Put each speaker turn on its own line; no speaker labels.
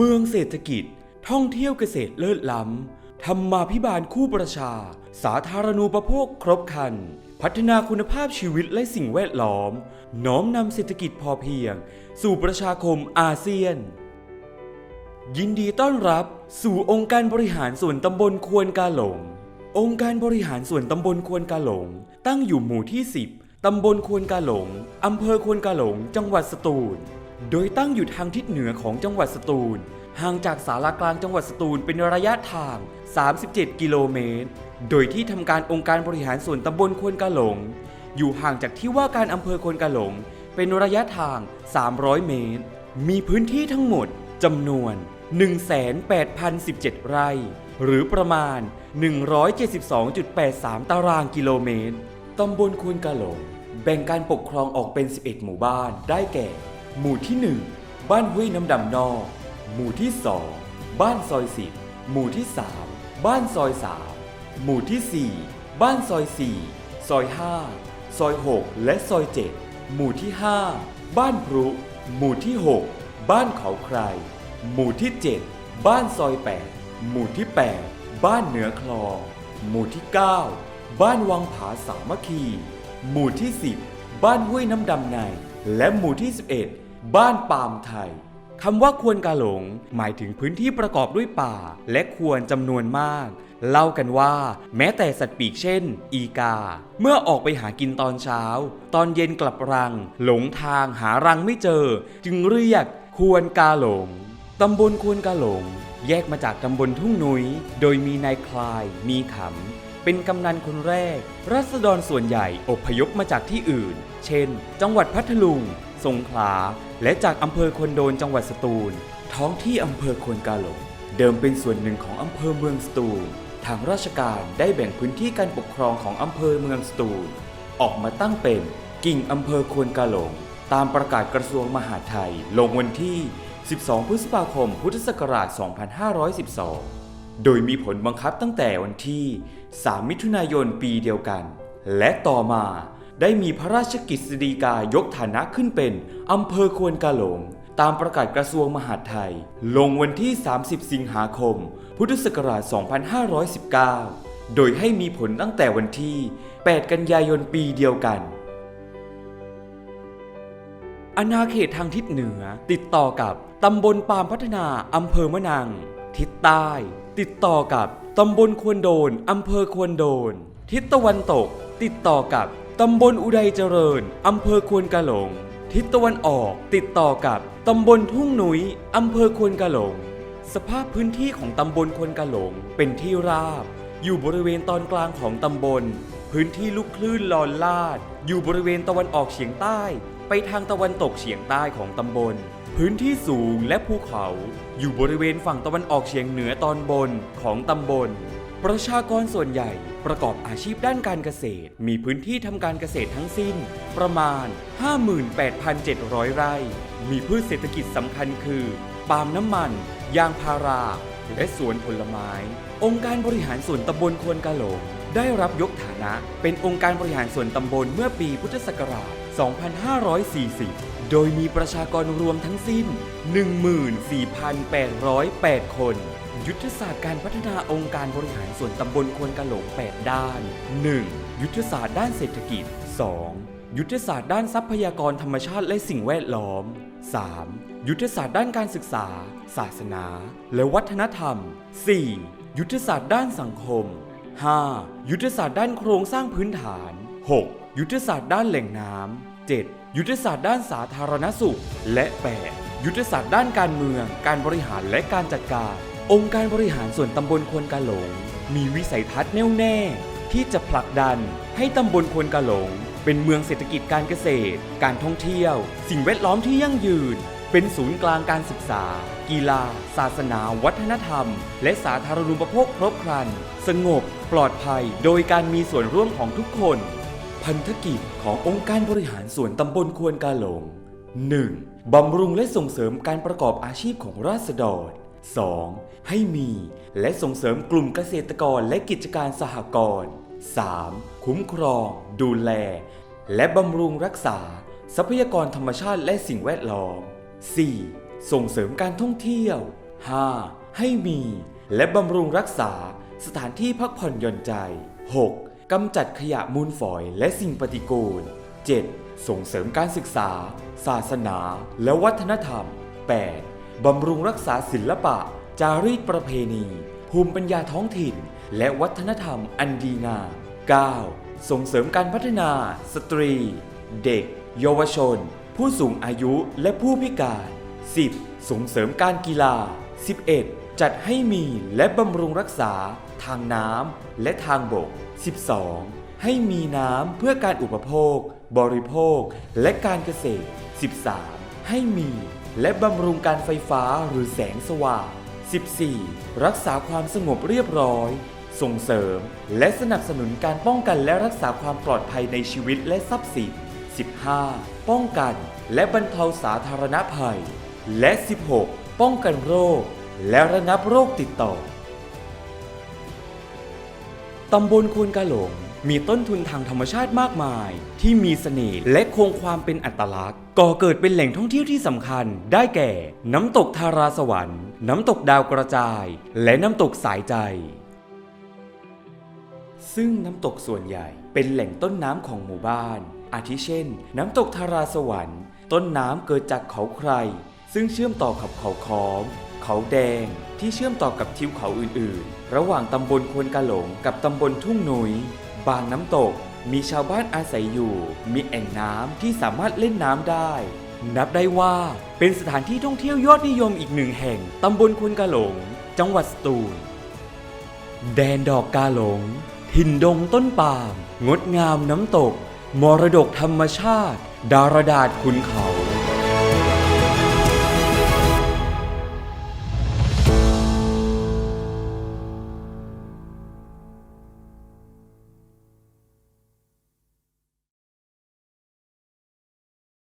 เมืองเศรษฐกิจ ท่องเที่ยวเกษตรเลิศล้ำธรรมาพิบาลคู่ประชา สาธารณูปโภคครบครัน พัฒนาคุณภาพชีวิตและสิ่งแวดล้อม น้อมนำเศรษฐกิจพอเพียง สู่ประชาคมอาเซียน ยินดีต้อนรับสู่องค์การบริหารส่วนตำบลควนกาหลง องค์การบริหารส่วนตำบลควนกาหลง ตั้งอยู่หมู่ที่ 10ตำบลควนกาหลง อำเภอควนกาหลง จังหวัดสตูล โดยตั้งอยู่ทางทิศเหนือของจังหวัดสตูล ห่างจากสารากลางจังหวัดสตูลเป็นระยะทาง 37 กิโลเมตร โดยที่ทำการองค์การบริหารส่วนตำบลควนกาหลง อยู่ห่างจากที่ว่าการอำเภอควนกาหลง เป็นระยะทาง 300 เมตร มีพื้นที่ทั้งหมดจำนวน 1,8,017 ไร่ หรือประมาณ 172.83 ตารางกิโลเมตร ตำบลควนกาหลง แบ่งการปกครองออกเป็น 11 หมู่บ้านได้แก่ หมู่ที่ 1 บ้านห้วยน้ำดำนอก หมู่ที่ 2 บ้านซอย10หมู่ที่ 3 บ้านซอย3หมู่ที่ 4 บ้านซอย 4 ซอย 5 ซอย 6 และซอย 7 หมู่ที่ 5 บ้านพรุ หมู่ที่ 6 บ้านเขาใคร หมู่ที่ 7 บ้านซอย 8 หมู่ที่ 8 บ้านเหนือคลอง หมู่ที่ 9 บ้านวังผาสามัคคี หมู่ที่ 10 บ้านห้วยน้ำดำใน และหมู่ที่ 11 บ้านปามไทยคำว่าควรกาหลง หมายถึงพื้นที่ประกอบด้วยป่า และควรจำนวนมาก เล่ากันว่า แม้แต่สัตว์ปีกเช่น อีกา เมื่อออกไปหากินตอนเช้า ตอนเย็นกลับรัง หลงทางหารังไม่เจอ จึงเรียกควรกาหลงตำบลควรกาหลง แยกมาจากตำบลทุ่งนุย้ยโดยมีนายคลาย มีขำ เป็นกำนันคนแรก รัษฎรส่วนใหญ่อพยพมาจากที่อื่น เช่น จังหวัดพัทลุง สงขลา และจากอำเภอควนโดนจังหวัดสตูล ท้องที่อำเภอควนกาหลง เดิมเป็นส่วนหนึ่งของอำเภอเมืองสตูล ทางราชการได้แบ่งพื้นที่การปกครองของอำเภอเมืองสตูล ออกมาตั้งเป็นกิ่งอำเภอควนกาหลง ตามประกาศกระทรวงมหาดไทย ลงวันที่ 12 พฤษภาคม พุทธศักราช 2512 โดยมีผลบังคับตั้งแต่วันที่ 3 มิถุนายนปีเดียวกัน และต่อมาได้มีพระราชกิจสีกายกฐานะขึ้นเป็นอำเภอควนกาหลง ตามประกาศกระทรวงมหาดไทย ลงวันที่ 30 สิงหาคม พุทธศักราช 2519 โดยให้มีผลตั้งแต่วันที่ 8 กันยายนปีเดียวกันอาณาเขตทางทิศเหนือติดต่อกับตำบลปามพัฒนาอำเภอมะนัง ทิศใต้ ติดต่อกับตำบลควนโดนอำเภอควนโดน ทิศตะวันตก ติดต่อกับตำบลอุดัยเจริญอำเภอควนกาหลง ทิศตะวันออกติดต่อกับตำบลทุ่งหนุยอำเภอควนกาหลง สภาพพื้นที่ของตำบลควนกาหลงเป็นที่ราบ อยู่บริเวณตอนกลางของตำบล พื้นที่ลูกคลื่นลอนลาด อยู่บริเวณตะวันออกเฉียงใต้ ไปทางตะวันตกเฉียงใต้ของตำบล พื้นที่สูงและภูเขาอยู่บริเวณฝั่งตะวันออกเฉียงเหนือตอนบนของตำบล ประชากรส่วนใหญ่ประกอบอาชีพด้านการเกษตร มีพื้นที่ทำการเกษตรทั้งสิ้น ประมาณ 58,700 ไร่ มีพืชเศรษฐกิจสำคัญคือ ปาล์มน้ำมัน ยางพารา และสวนผลไม้ องค์การบริหารส่วนตำบลควนกาหลงได้รับยกฐานะเป็นองค์การบริหารส่วนตำบลเมื่อปีพุทธศักราช 2540 โดยมีประชากรรวมทั้งสิ้น 14,808 คน ยุทธศาสตร์การพัฒนาองค์การบริหารส่วนตำบลควนกะโหลง8ด้าน 1. ยุทธศาสตร์ด้านเศรษฐกิจ 2. ยุทธศาสตร์ด้านทรัพยากรธรรมชาติและสิ่งแวดล้อม 3. ยุทธศาสตร์ด้านการศึกษา ศาสนา และวัฒนธรรม 4. ยุทธศาสตร์ด้านสังคม 5. ยุทธศาสตร์ด้านโครงสร้างพื้นฐาน 6. ยุทธศาสตร์ด้านแหล่งน้ำ 7. ยุทธศาสตร์ด้านสาธารณสุข และ 8. ยุทธศาสตร์ด้านการเมือง การบริหารและการจัดการ องค์การบริหารส่วนตำบลควนกาหลง มีวิสัยทัศน์แน่วแน่ ที่จะผลักดันให้ตำบลควนกาหลง เป็นเมืองเศรษฐกิจการเกษตร การท่องเที่ยว สิ่งแวดล้อมที่ยั่งยืน เป็นศูนย์กลางการศึกษา กีฬา ศาสนา วัฒนธรรม และสาธารณูปโภคครบครัน สงบ ปลอดภัย โดยการมีส่วนร่วมของทุกคน พันธกิจขององค์การบริหารส่วนตำบลควนกาหลง 1. บำรุงและส่งเสริมการประกอบอาชีพของราษฎร 2. ให้มีและส่งเสริมกลุ่มเกษตรกรและกิจการสหกรณ์ 3. คุ้มครอง ดูแล และบำรุงรักษา ทรัพยากรธรรมชาติและสิ่งแวดล้อม 4. ส่งเสริมการท่องเที่ยว 5. ให้มี และบำรุงรักษา สถานที่พักผ่อนหย่อนใจ 6. กำจัดขยะมูลฝอยและสิ่งปฏิกูล 7. ส่งเสริมการศึกษา ศาสนา และวัฒนธรรม 8. บำรุงรักษาศิลปะ จารีตประเพณี ภูมิปัญญาท้องถิ่น และวัฒนธรรมอันดีงาม 9. ส่งเสริมการพัฒนา สตรี เด็ก เยาวชน ผู้สูงอายุและผู้พิการ 10. ส่งเสริมการกีฬา 11. จัดให้มีและบำรุงรักษา ทางน้ำและทางบก 12. ให้มีน้ำเพื่อการอุปโภค บริโภค และการเกษตร 13. ให้มี และบำรุงการไฟฟ้าหรือแสงสว่าง 14. รักษาความสงบเรียบร้อย ส่งเสริม และสนับสนุนการป้องกันและรักษาความปลอดภัยในชีวิตและทรัพย์สิน 15. ป้องกันและบรรเทาสาธารณภัย และ 16. ป้องกันโรค และระงับโรคติดต่อ ตำบลควนกาหลง มีต้นทุนทางธรรมชาติมากมาย ที่มีเสน่ห์และคงความเป็นอัตลักษณ์ ก่อเกิดเป็นแหล่งท่องเที่ยวที่สำคัญ ได้แก่ น้ำตกทาราสวรรค์ น้ำตกดาวกระจาย และน้ำตกสายใจ ซึ่งน้ำตกส่วนใหญ่ เป็นแหล่งต้นน้ำของหมู่บ้าน อาทิเช่น น้ำตกทาราสวรรค์ ต้นน้ำเกิดจากเขาใคร ซึ่งเชื่อมต่อกับเขาค้อม เขาแดง ที่เชื่อมต่อกับทิวเขาอื่นๆ ระหว่างตำบลควนกาหลงกับตำบลทุ่งหนุย บางน้ำตก มีชาวบ้านอาศัยอยู่ มีแอ่งน้ำที่สามารถเล่นน้ำได้ นับได้ว่าเป็นสถานที่ท่องเที่ยวยอดนิยมอีกหนึ่งแห่งตำบลควนกาหลง จังหวัดสตูล แดนดอกกาหลง ถิ่นดงต้นปาล์มงดงามน้ำตก มรดกธรรมชาติ ดารดาษขุนเขา